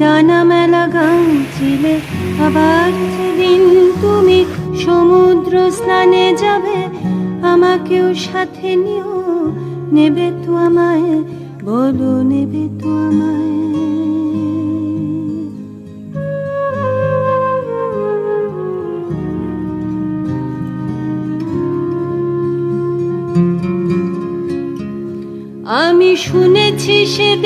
ডানা মেলা গান ছিলে আবার যেদিন তুমি সমুদ্র স্নানে যাবে, আমাকেও সাথে নিও। নেবে তো আমায়, বলো নেবে তো আমায়। আমি শুনেছি সেদিন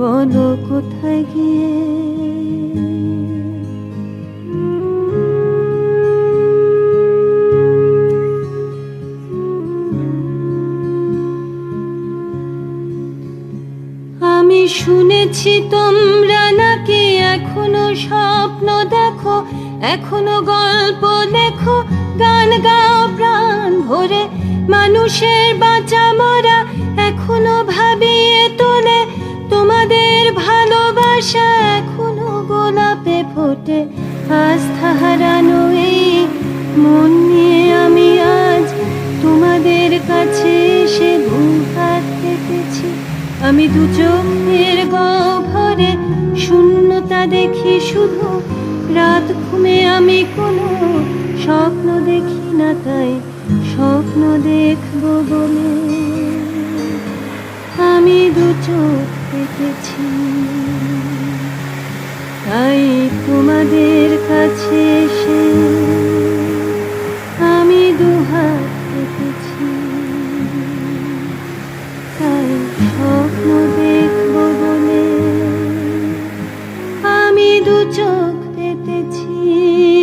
বলো কোথায় গিয়ে? আমি শুনেছি তোমরা নাকি এখনও স্বপ্ন দেখো, এখনও গল্প লেখো, গান গাও প্রাণ ভরে, মানুষের বাঁচা মরা এখনও ভাবিয়ে আস্থা হারানো এই মন নিয়ে আমি আজ তোমাদের কাছে এসে দুহাত পেতেছি আমি দু চোখের গহ্বরে শূন্যতা দেখি শুধু। রাত ঘুমে আমি কোনো স্বপ্ন দেখি না তাই স্বপ্ন দেখব বলে। আমি দু চোখ পেতেছি তাই তোমাদের কাছে এসে আমি দুহাত রেখেছি তাই স্বপ্ন দেখব বলে আমি দু চোখ পেতেছি